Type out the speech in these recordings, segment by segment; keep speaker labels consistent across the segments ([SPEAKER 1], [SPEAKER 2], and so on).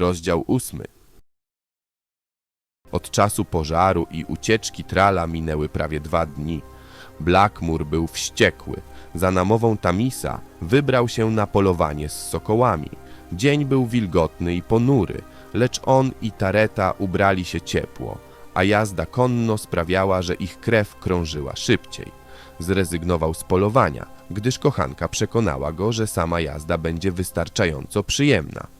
[SPEAKER 1] Rozdział ósmy. Od czasu pożaru i ucieczki Trala minęły prawie dwa dni. Blackmore był wściekły. Za namową Tamisa wybrał się na polowanie z sokołami. Dzień był wilgotny i ponury, lecz on i Tareta ubrali się ciepło, a jazda konno sprawiała, że ich krew krążyła szybciej. Zrezygnował z polowania, gdyż kochanka przekonała go, że sama jazda będzie wystarczająco przyjemna.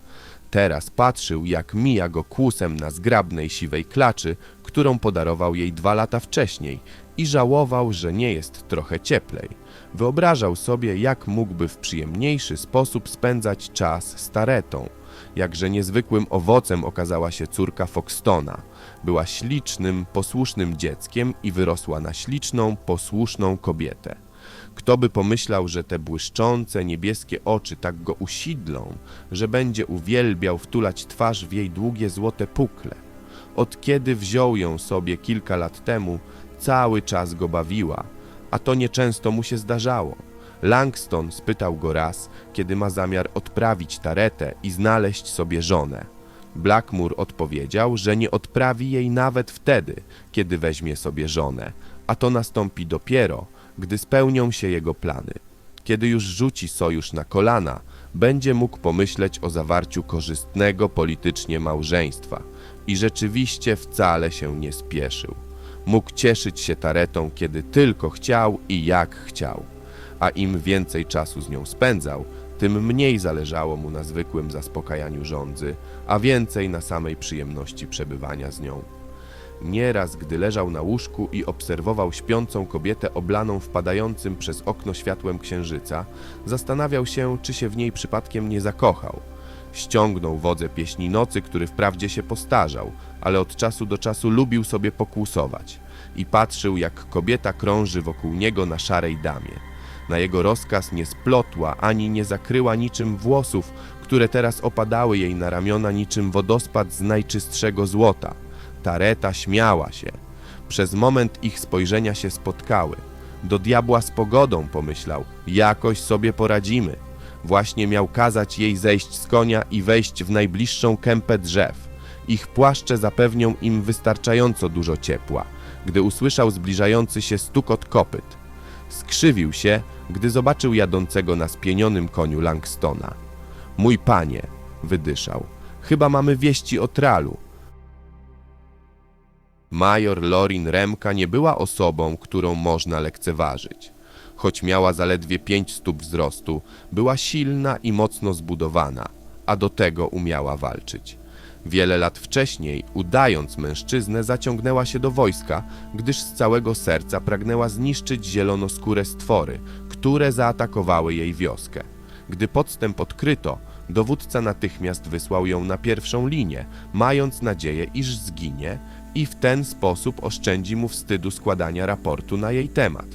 [SPEAKER 1] Teraz patrzył, jak mija go kłusem na zgrabnej siwej klaczy, którą podarował jej dwa lata wcześniej i żałował, że nie jest trochę cieplej. Wyobrażał sobie, jak mógłby w przyjemniejszy sposób spędzać czas z Taretą. Jakże niezwykłym owocem okazała się córka Foxtona. Była ślicznym, posłusznym dzieckiem i wyrosła na śliczną, posłuszną kobietę. Kto by pomyślał, że te błyszczące, niebieskie oczy tak go usidlą, że będzie uwielbiał wtulać twarz w jej długie złote pukle. Od kiedy wziął ją sobie kilka lat temu, cały czas go bawiła, a to nieczęsto mu się zdarzało. Langston spytał go raz, kiedy ma zamiar odprawić taretę i znaleźć sobie żonę. Blackmore odpowiedział, że nie odprawi jej nawet wtedy, kiedy weźmie sobie żonę, a to nastąpi dopiero, gdy spełnią się jego plany. Kiedy już rzuci sojusz na kolana, będzie mógł pomyśleć o zawarciu korzystnego politycznie małżeństwa i rzeczywiście wcale się nie spieszył. Mógł cieszyć się taretą, kiedy tylko chciał i jak chciał, a im więcej czasu z nią spędzał, tym mniej zależało mu na zwykłym zaspokajaniu żądzy, a więcej na samej przyjemności przebywania z nią. Nieraz, gdy leżał na łóżku i obserwował śpiącą kobietę oblaną wpadającym przez okno światłem księżyca, zastanawiał się, czy się w niej przypadkiem nie zakochał. Ściągnął wodze pieśni nocy, który wprawdzie się postarzał, ale od czasu do czasu lubił sobie pokłusować i patrzył, jak kobieta krąży wokół niego na szarej damie. Na jego rozkaz nie splotła ani nie zakryła niczym włosów, które teraz opadały jej na ramiona niczym wodospad z najczystszego złota. Tareta śmiała się. Przez moment ich spojrzenia się spotkały. Do diabła z pogodą, pomyślał, jakoś sobie poradzimy. Właśnie miał kazać jej zejść z konia i wejść w najbliższą kępę drzew. Ich płaszcze zapewnią im wystarczająco dużo ciepła, gdy usłyszał zbliżający się stukot kopyt. Skrzywił się, gdy zobaczył jadącego na spienionym koniu Langstona. Mój panie, wydyszał, chyba mamy wieści o tralu. Major Lorin Remka nie była osobą, którą można lekceważyć. Choć miała zaledwie pięć stóp wzrostu, była silna i mocno zbudowana, a do tego umiała walczyć. Wiele lat wcześniej, udając mężczyznę, zaciągnęła się do wojska, gdyż z całego serca pragnęła zniszczyć zielonoskóre stwory, które zaatakowały jej wioskę. Gdy podstęp odkryto, dowódca natychmiast wysłał ją na pierwszą linię, mając nadzieję, iż zginie i w ten sposób oszczędzi mu wstydu składania raportu na jej temat.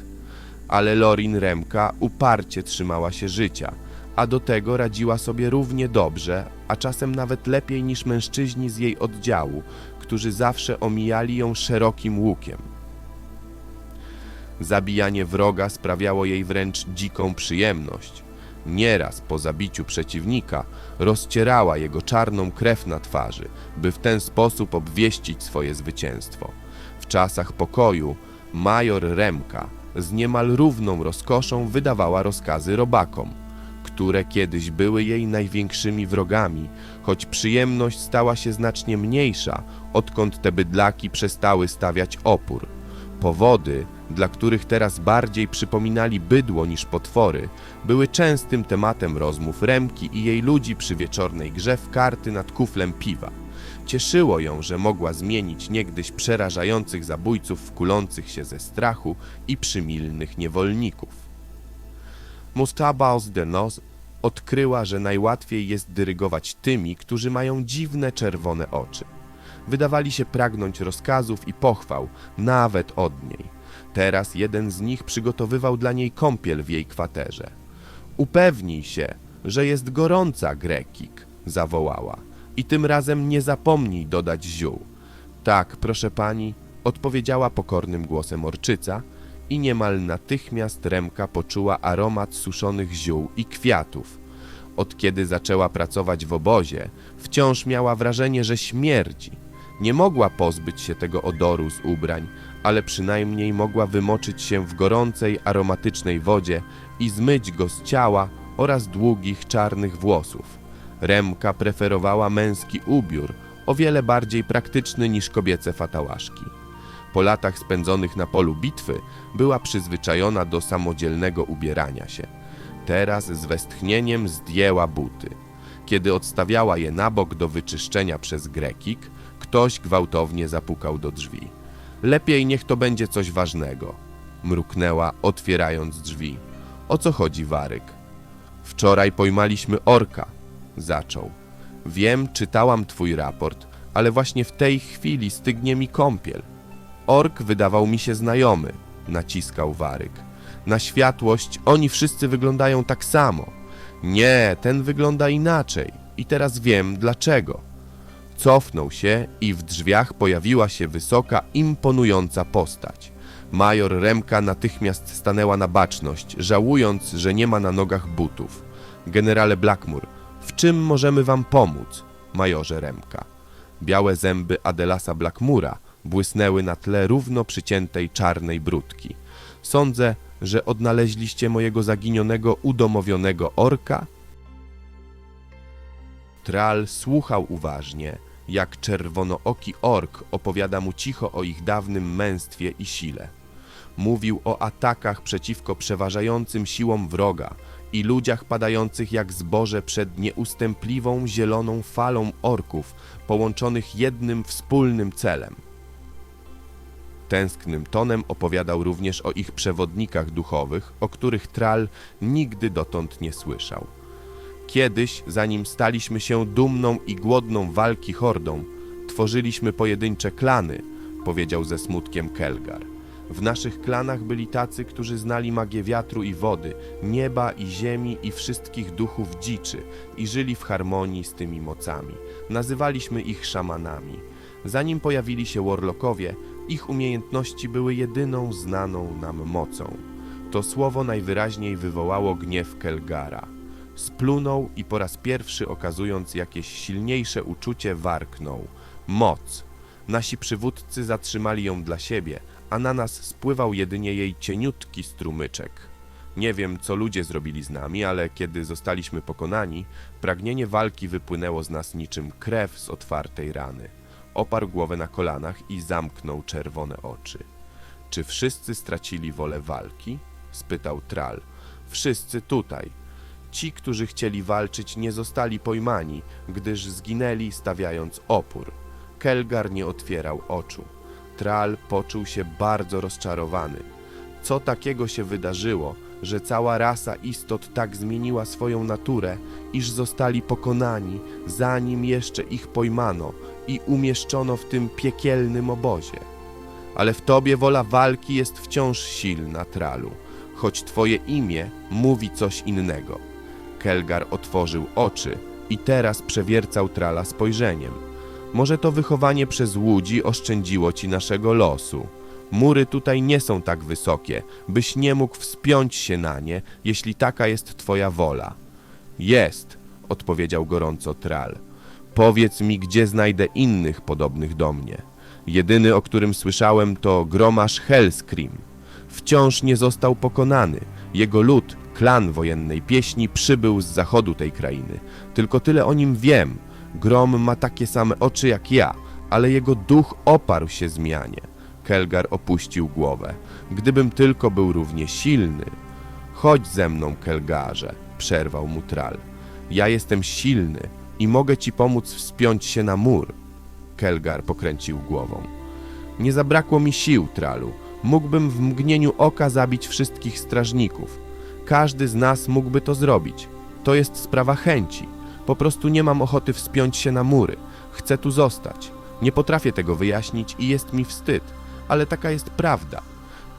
[SPEAKER 1] Ale Lorin Remka uparcie trzymała się życia, a do tego radziła sobie równie dobrze, a czasem nawet lepiej niż mężczyźni z jej oddziału, którzy zawsze omijali ją szerokim łukiem. Zabijanie wroga sprawiało jej wręcz dziką przyjemność. Nieraz po zabiciu przeciwnika rozcierała jego czarną krew na twarzy, by w ten sposób obwieścić swoje zwycięstwo. W czasach pokoju major Remka z niemal równą rozkoszą wydawała rozkazy robakom, które kiedyś były jej największymi wrogami, choć przyjemność stała się znacznie mniejsza, odkąd te bydlaki przestały stawiać opór. Powody, dla których teraz bardziej przypominali bydło niż potwory, były częstym tematem rozmów Remki i jej ludzi przy wieczornej grze w karty nad kuflem piwa. Cieszyło ją, że mogła zmienić niegdyś przerażających zabójców w kulących się ze strachu i przymilnych niewolników. Mustabaus de Nos odkryła, że najłatwiej jest dyrygować tymi, którzy mają dziwne czerwone oczy. Wydawali się pragnąć rozkazów i pochwał, nawet od niej. Teraz jeden z nich przygotowywał dla niej kąpiel w jej kwaterze. Upewnij się, że jest gorąca, Grekik, zawołała. I tym razem nie zapomnij dodać ziół. Tak, proszę pani, odpowiedziała pokornym głosem orczyca i niemal natychmiast Remka poczuła aromat suszonych ziół i kwiatów. Od kiedy zaczęła pracować w obozie, wciąż miała wrażenie, że śmierdzi. Nie mogła pozbyć się tego odoru z ubrań, ale przynajmniej mogła wymoczyć się w gorącej, aromatycznej wodzie i zmyć go z ciała oraz długich, czarnych włosów. Remka preferowała męski ubiór, o wiele bardziej praktyczny niż kobiece fatałaszki. Po latach spędzonych na polu bitwy była przyzwyczajona do samodzielnego ubierania się. Teraz z westchnieniem zdjęła buty. Kiedy odstawiała je na bok do wyczyszczenia przez Grekik, ktoś gwałtownie zapukał do drzwi. Lepiej niech to będzie coś ważnego. Mruknęła, otwierając drzwi. O co chodzi, Waryk? Wczoraj pojmaliśmy orka, zaczął. Wiem, czytałam twój raport, ale właśnie w tej chwili stygnie mi kąpiel. Ork wydawał mi się znajomy, naciskał Waryk. Na światłość oni wszyscy wyglądają tak samo. Nie, ten wygląda inaczej. I teraz wiem dlaczego. Cofnął się i w drzwiach pojawiła się wysoka, imponująca postać. Major Remka natychmiast stanęła na baczność, żałując, że nie ma na nogach butów. Generale Blackmore, w czym możemy wam pomóc? Majorze Remka. Białe zęby Adelasa Blackmura błysnęły na tle równo przyciętej czarnej brudki. Sądzę, że odnaleźliście mojego zaginionego, udomowionego orka? Tral słuchał uważnie, jak czerwonooki ork opowiada mu cicho o ich dawnym męstwie i sile. Mówił o atakach przeciwko przeważającym siłom wroga i ludziach padających jak zboże przed nieustępliwą zieloną falą orków, połączonych jednym wspólnym celem. Tęsknym tonem opowiadał również o ich przewodnikach duchowych, o których Tral nigdy dotąd nie słyszał. Kiedyś, zanim staliśmy się dumną i głodną walki hordą, tworzyliśmy pojedyncze klany, powiedział ze smutkiem Kelgar. W naszych klanach byli tacy, którzy znali magię wiatru i wody, nieba i ziemi i wszystkich duchów dziczy i żyli w harmonii z tymi mocami. Nazywaliśmy ich szamanami. Zanim pojawili się warlockowie, ich umiejętności były jedyną znaną nam mocą. To słowo najwyraźniej wywołało gniew Kelgara. Splunął i po raz pierwszy okazując jakieś silniejsze uczucie warknął. Moc! Nasi przywódcy zatrzymali ją dla siebie, a na nas spływał jedynie jej cieniutki strumyczek. Nie wiem, co ludzie zrobili z nami, ale kiedy zostaliśmy pokonani, pragnienie walki wypłynęło z nas niczym krew z otwartej rany. Oparł głowę na kolanach i zamknął czerwone oczy. Czy wszyscy stracili wolę walki? spytał Tral. Wszyscy tutaj. Ci, którzy chcieli walczyć, nie zostali pojmani, gdyż zginęli stawiając opór. Kelgar nie otwierał oczu. Tral poczuł się bardzo rozczarowany. Co takiego się wydarzyło, że cała rasa istot tak zmieniła swoją naturę, iż zostali pokonani, zanim jeszcze ich pojmano i umieszczono w tym piekielnym obozie? Ale w tobie wola walki jest wciąż silna, Tralu, choć twoje imię mówi coś innego. Kelgar otworzył oczy i teraz przewiercał Trala spojrzeniem. Może to wychowanie przez łudzi oszczędziło ci naszego losu. Mury tutaj nie są tak wysokie, byś nie mógł wspiąć się na nie, jeśli taka jest twoja wola. Jest, odpowiedział gorąco Tral. Powiedz mi, gdzie znajdę innych podobnych do mnie. Jedyny, o którym słyszałem, to gromasz Hellscream. Wciąż nie został pokonany. Jego lud, klan wojennej pieśni, przybył z zachodu tej krainy. Tylko tyle o nim wiem. Grom ma takie same oczy jak ja, ale jego duch oparł się zmianie. Kelgar opuścił głowę. Gdybym tylko był równie silny. Chodź ze mną, Kelgarze, przerwał mu Tral. Ja jestem silny i mogę ci pomóc wspiąć się na mur. Kelgar pokręcił głową. Nie zabrakło mi sił, Tralu. Mógłbym w mgnieniu oka zabić wszystkich strażników. Każdy z nas mógłby to zrobić. To jest sprawa chęci. Po prostu nie mam ochoty wspiąć się na mury. Chcę tu zostać. Nie potrafię tego wyjaśnić i jest mi wstyd, ale taka jest prawda.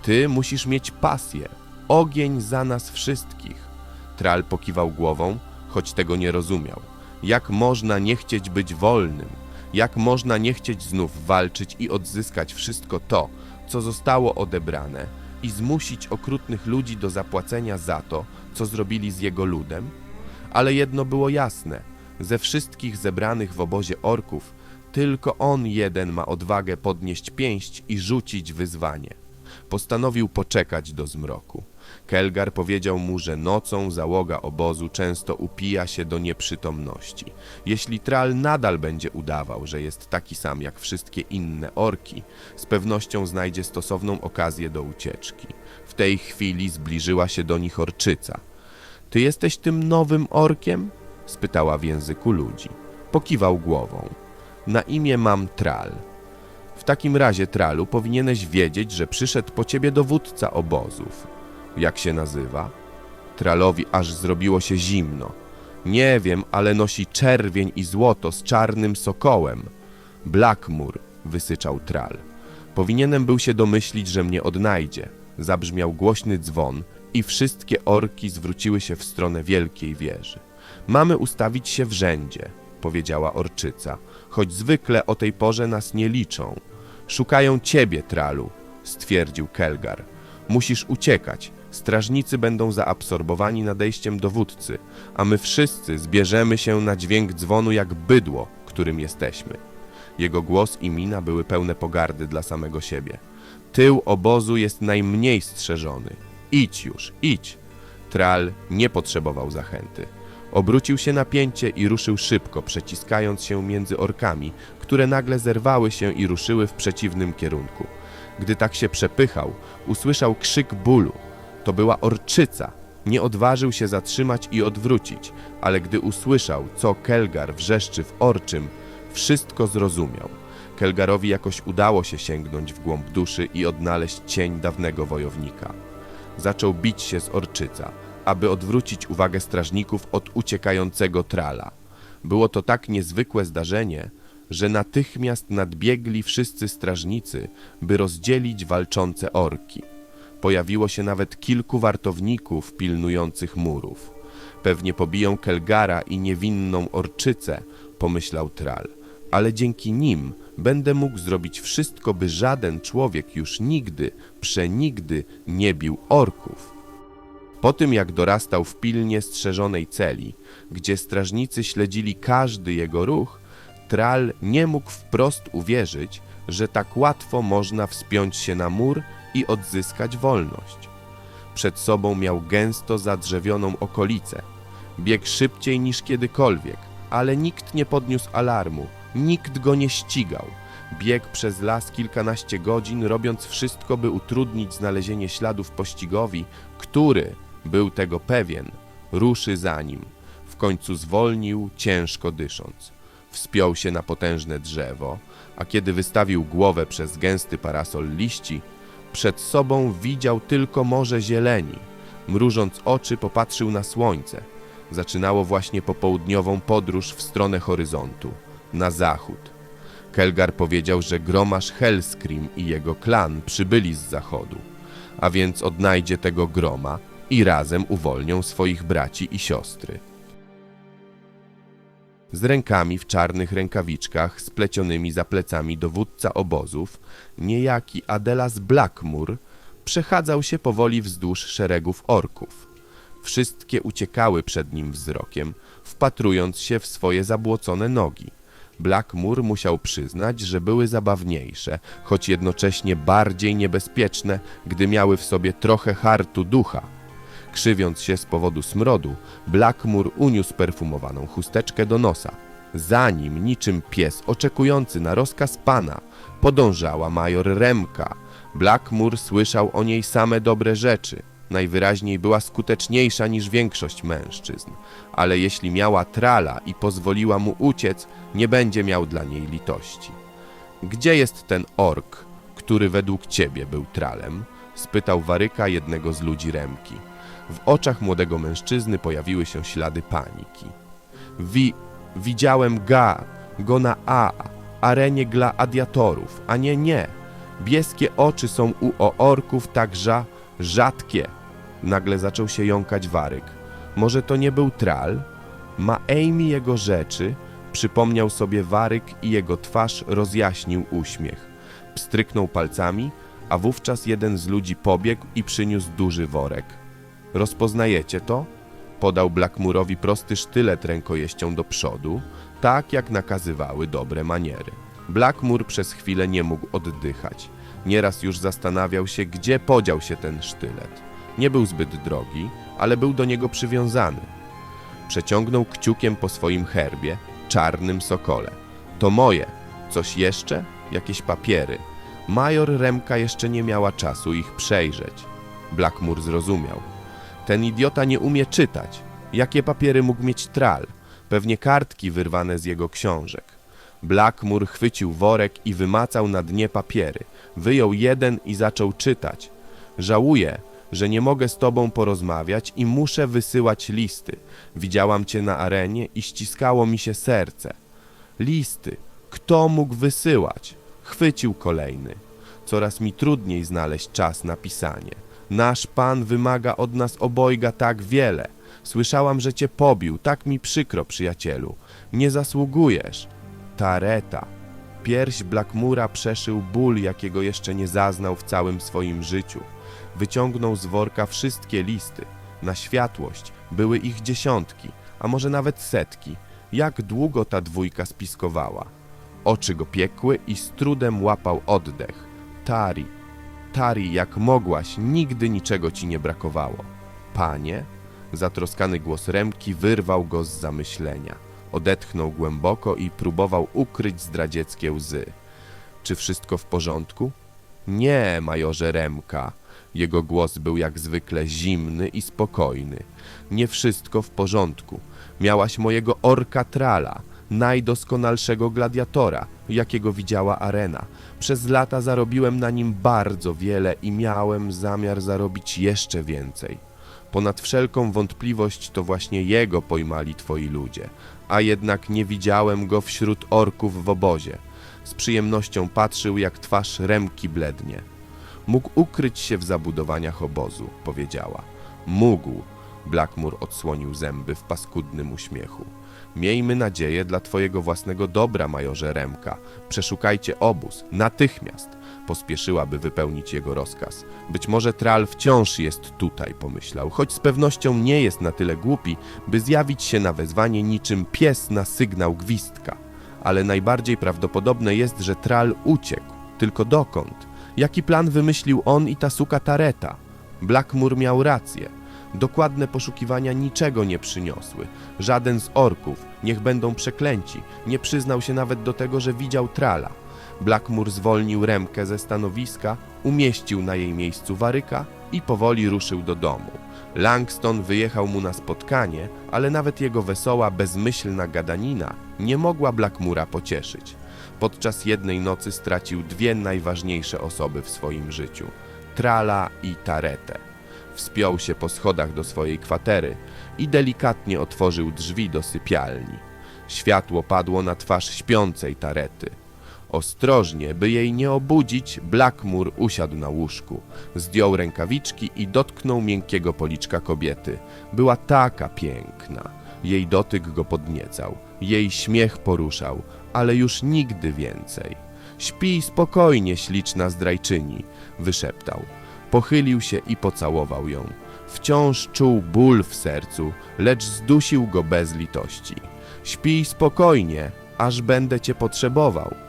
[SPEAKER 1] Ty musisz mieć pasję, ogień za nas wszystkich. Tral pokiwał głową, choć tego nie rozumiał. Jak można nie chcieć być wolnym? Jak można nie chcieć znów walczyć i odzyskać wszystko to, co zostało odebrane, i zmusić okrutnych ludzi do zapłacenia za to, co zrobili z jego ludem? Ale jedno było jasne: ze wszystkich zebranych w obozie orków, tylko on jeden ma odwagę podnieść pięść i rzucić wyzwanie. Postanowił poczekać do zmroku. Kelgar powiedział mu, że nocą załoga obozu często upija się do nieprzytomności. Jeśli Tral nadal będzie udawał, że jest taki sam jak wszystkie inne orki, z pewnością znajdzie stosowną okazję do ucieczki. W tej chwili zbliżyła się do nich orczyca. Ty jesteś tym nowym orkiem? spytała w języku ludzi. Pokiwał głową. Na imię mam Tral. W takim razie, Tralu, powinieneś wiedzieć, że przyszedł po ciebie dowódca obozów. Jak się nazywa? Tralowi aż zrobiło się zimno. Nie wiem, ale nosi czerwień i złoto z czarnym sokołem. Blackmur, wysyczał Tral. Powinienem był się domyślić, że mnie odnajdzie. Zabrzmiał głośny dzwon i wszystkie orki zwróciły się w stronę wielkiej wieży. Mamy ustawić się w rzędzie, powiedziała orczyca, choć zwykle o tej porze nas nie liczą. Szukają ciebie, Tralu, stwierdził Kelgar. Musisz uciekać. Strażnicy będą zaabsorbowani nadejściem dowódcy, a my wszyscy zbierzemy się na dźwięk dzwonu jak bydło, którym jesteśmy. Jego głos i mina były pełne pogardy dla samego siebie. Tył obozu jest najmniej strzeżony. Idź już, idź. Tral nie potrzebował zachęty. Obrócił się na pięcie i ruszył szybko, przeciskając się między orkami, które nagle zerwały się i ruszyły w przeciwnym kierunku. Gdy tak się przepychał, usłyszał krzyk bólu. To była orczyca. Nie odważył się zatrzymać i odwrócić, ale gdy usłyszał, co Kelgar wrzeszczy w orczym, wszystko zrozumiał. Kelgarowi jakoś udało się sięgnąć w głąb duszy i odnaleźć cień dawnego wojownika. Zaczął bić się z orczyca, aby odwrócić uwagę strażników od uciekającego trala. Było to tak niezwykłe zdarzenie, że natychmiast nadbiegli wszyscy strażnicy, by rozdzielić walczące orki. Pojawiło się nawet kilku wartowników pilnujących murów. Pewnie pobiją Kelgara i niewinną orczycę, pomyślał Tral, ale dzięki nim będę mógł zrobić wszystko, by żaden człowiek już nigdy, przenigdy nie bił orków. Po tym jak dorastał w pilnie strzeżonej celi, gdzie strażnicy śledzili każdy jego ruch, Tral nie mógł wprost uwierzyć, że tak łatwo można wspiąć się na mur i odzyskać wolność. Przed sobą miał gęsto zadrzewioną okolicę. Biegł szybciej niż kiedykolwiek, ale nikt nie podniósł alarmu, nikt go nie ścigał. Biegł przez las kilkanaście godzin, robiąc wszystko, by utrudnić znalezienie śladów pościgowi, który, był tego pewien, ruszy za nim. W końcu zwolnił, ciężko dysząc. Wspiął się na potężne drzewo, a kiedy wystawił głowę przez gęsty parasol liści, przed sobą widział tylko morze zieleni. Mrużąc oczy, popatrzył na słońce. Zaczynało właśnie popołudniową podróż w stronę horyzontu, na zachód. Kelgar powiedział, że gromasz Hellscream i jego klan przybyli z zachodu, a więc odnajdzie tego groma i razem uwolnią swoich braci i siostry. Z rękami w czarnych rękawiczkach, splecionymi za plecami dowódca obozów, niejaki Adelas Blackmur przechadzał się powoli wzdłuż szeregów orków. Wszystkie uciekały przed nim wzrokiem, wpatrując się w swoje zabłocone nogi. Blackmur musiał przyznać, że były zabawniejsze, choć jednocześnie bardziej niebezpieczne, gdy miały w sobie trochę hartu ducha. Krzywiąc się z powodu smrodu, Blackmur uniósł perfumowaną chusteczkę do nosa. Za nim, niczym pies oczekujący na rozkaz pana, podążała major Remka. Blackmur słyszał o niej same dobre rzeczy. Najwyraźniej była skuteczniejsza niż większość mężczyzn, ale jeśli miała trala i pozwoliła mu uciec, nie będzie miał dla niej litości. Gdzie jest ten ork, który według ciebie był tralem? spytał Waryka jednego z ludzi Remki. W oczach młodego mężczyzny pojawiły się ślady paniki. Wi widziałem ga, go na a, arenie gladiatorów, a nie nie. Bieskie oczy są u orków tak ża, rzadkie. Nagle zaczął się jąkać Waryk. Może to nie był tral? Ma Amy jego rzeczy? Przypomniał sobie Waryk i jego twarz rozjaśnił uśmiech. Pstryknął palcami, a wówczas jeden z ludzi pobiegł i przyniósł duży worek. Rozpoznajecie to? Podał Blackmurowi prosty sztylet rękojeścią do przodu, tak jak nakazywały dobre maniery. Blackmur przez chwilę nie mógł oddychać. Nieraz już zastanawiał się, gdzie podział się ten sztylet. Nie był zbyt drogi, ale był do niego przywiązany. Przeciągnął kciukiem po swoim herbie, czarnym sokole. To moje. Coś jeszcze? Jakieś papiery. Major Remka jeszcze nie miała czasu ich przejrzeć. Blackmur zrozumiał. Ten idiota nie umie czytać. Jakie papiery mógł mieć tral? Pewnie kartki wyrwane z jego książek. Blackmur chwycił worek i wymacał na dnie papiery. Wyjął jeden i zaczął czytać. Żałuję, że nie mogę z tobą porozmawiać i muszę wysyłać listy. Widziałam cię na arenie i ściskało mi się serce. Listy. Kto mógł wysyłać? Chwycił kolejny. Coraz mi trudniej znaleźć czas na pisanie. Nasz pan wymaga od nas obojga tak wiele. Słyszałam, że cię pobił. Tak mi przykro, przyjacielu. Nie zasługujesz. Tareta. Pierś Blackmura przeszył ból, jakiego jeszcze nie zaznał w całym swoim życiu. Wyciągnął z worka wszystkie listy. Na światłość były ich dziesiątki, a może nawet setki. Jak długo ta dwójka spiskowała. Oczy go piekły i z trudem łapał oddech. Tari, Tari, jak mogłaś, nigdy niczego ci nie brakowało. Panie? Zatroskany głos Remki wyrwał go z zamyślenia. Odetchnął głęboko i próbował ukryć zdradzieckie łzy. Czy wszystko w porządku? Nie, majorze Remka. Jego głos był jak zwykle zimny i spokojny. Nie wszystko w porządku. Miałaś mojego orka trala, najdoskonalszego gladiatora, jakiego widziała arena. Przez lata zarobiłem na nim bardzo wiele i miałem zamiar zarobić jeszcze więcej. Ponad wszelką wątpliwość to właśnie jego pojmali twoi ludzie, a jednak nie widziałem go wśród orków w obozie. Z przyjemnością patrzył, jak twarz Remki blednie. Mógł ukryć się w zabudowaniach obozu, powiedziała. Mógł. Blackmur odsłonił zęby w paskudnym uśmiechu. Miejmy nadzieję dla twojego własnego dobra, majorze Remka. Przeszukajcie obóz, natychmiast. Pospieszyła, by wypełnić jego rozkaz. Być może Tral wciąż jest tutaj, pomyślał, choć z pewnością nie jest na tyle głupi, by zjawić się na wezwanie niczym pies na sygnał gwizdka. Ale najbardziej prawdopodobne jest, że Tral uciekł. Tylko dokąd? Jaki plan wymyślił on i ta suka Tareta? Blackmur miał rację. Dokładne poszukiwania niczego nie przyniosły. Żaden z orków, niech będą przeklęci, nie przyznał się nawet do tego, że widział Trala. Blackmur zwolnił Remkę ze stanowiska, umieścił na jej miejscu Waryka i powoli ruszył do domu. Langston wyjechał mu na spotkanie, ale nawet jego wesoła, bezmyślna gadanina nie mogła Blackmura pocieszyć. Podczas jednej nocy stracił dwie najważniejsze osoby w swoim życiu Trala i Taretę. Wspiął się po schodach do swojej kwatery i delikatnie otworzył drzwi do sypialni. Światło padło na twarz śpiącej Tarety. Ostrożnie, by jej nie obudzić, Blackmur usiadł na łóżku. Zdjął rękawiczki i dotknął miękkiego policzka kobiety. Była taka piękna. Jej dotyk go podniecał. Jej śmiech poruszał, ale już nigdy więcej. Śpij spokojnie, śliczna zdrajczyni, wyszeptał. Pochylił się i pocałował ją. Wciąż czuł ból w sercu, lecz zdusił go bez litości. Śpij spokojnie, aż będę cię potrzebował.